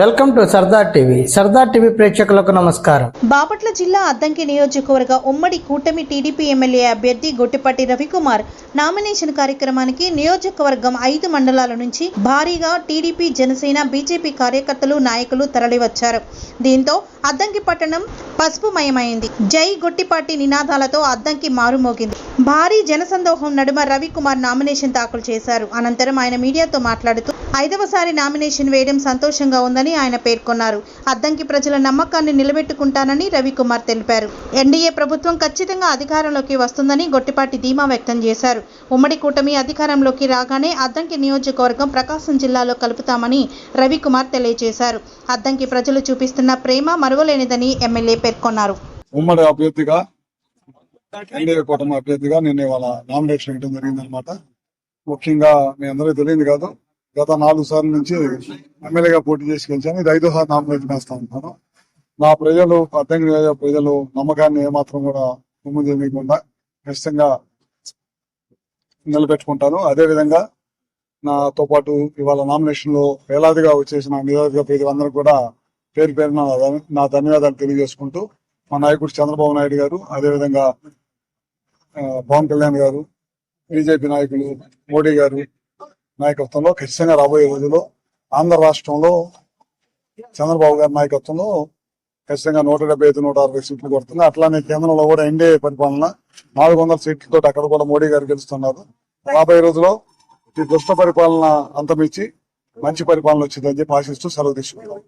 Welcome to Sardar TV. Sardar TV ప్రేక్షకులకు నమస్కారం. బాపట్ల జిల్లా అద్దంకి నియోజకవర్గ ఉమ్మడి కూటమి టీడీపీ ఎమ్మెల్యే అభ్యర్థి గొట్టిపాటి రవికుమార్ నామినేషన్ కార్యక్రమానికి నియోజకవర్గం ఐదు మండలాల నుంచి భారీగా టీడీపీ జనసేన బీజేపీ కార్యకర్తలు నాయకులు తరలివచ్చారు. దీంతో అద్దంకి పట్టణం పసుపుమయమైంది. జై గొట్టిపాటి నినాదాలతో అద్దంకి మారుమోగింది. భారీ జనసందోహం నడుమ రవికుమార్ నామినేషన్ దాఖలు చేశారు. అనంతరం ఆయన మీడియాతో మాట్లాడుతూ ఐదవసారి నామినేషన్ వేయడం సంతోషంగా ఉందని ఆయన పేర్కొన్నారు. అద్దంకి ప్రజల నమ్మకాన్ని నిలబెట్టుకుంటానని రవికుమార్ తెలిపారు. ఎన్డీఏ ప్రభుత్వం ఖచ్చితంగా అధికారంలోకి వస్తుందని గొట్టిపాటి ధీమా వ్యక్తం చేశారు. ఉమ్మడి కూటమి అధికారంలోకి రాగానే అద్దంకి నియోజకవర్గం ప్రకాశం జిల్లాలో కలుపుతామని రవికుమార్ తెలియజేశారు. అద్దంకి ప్రజలు చూపిస్తున్న ప్రేమ మరువలేనిదని ఎమ్మెల్యే పేర్కొన్నారు. ఉమ్మడి అభ్యర్థిగా ఎన్డీఏ కూటమి అభ్యర్థిగా నేను ఇవాళ నామినేషన్ ఇవ్వడం జరిగిందనమాట ముఖ్యంగా మీ అందరికీ తెలియదు కాదు గత నాలుగు సార్ల నుంచి ఎమ్మెల్యేగా పోటీ చేసి గెలిచాను. ఇది ఐదోసారి నామినేషన్ వేస్తా ఉంటాను. నా ప్రజలు అర్థంగా నియోజక ప్రజలు నమ్మకాన్ని ఏమాత్రం కూడా ఉమ్ము చేయకుండా ఖచ్చితంగా నిలబెట్టుకుంటాను అదే విధంగా నాతో పాటు ఇవాళ నామినేషన్లో వేలాదిగా వచ్చేసిన నియోజక ప్రజలందరూ కూడా పేరు పేరున నా నా ధన్యవాదాలు తెలియజేసుకుంటూ మా నాయకుడు చంద్రబాబు నాయుడు గారు అదేవిధంగా పవన్ కళ్యాణ్ గారు బీజేపీ నాయకులు మోడీ గారు నాయకత్వంలో ఖచ్చితంగా రాబోయే రోజుల్లో ఆంధ్ర రాష్ట్రంలో చంద్రబాబు గారి నాయకత్వంలో ఖచ్చితంగా నూట డెబ్బై ఐదు నూట అరవై సీట్లు కొడుతుంది. అట్లానే కేంద్రంలో కూడా ఎన్డీఏ పరిపాలన నాలుగు వందల సీట్లతో అక్కడ కూడా మోడీ గారు గెలుస్తున్నారు. రాబోయే రోజుల్లో ఈ దుష్ట పరిపాలన అంతమిచ్చి మంచి పరిపాలన వచ్చిందని చెప్పి ఆశిస్తూ సెలవు తీసుకుంటాం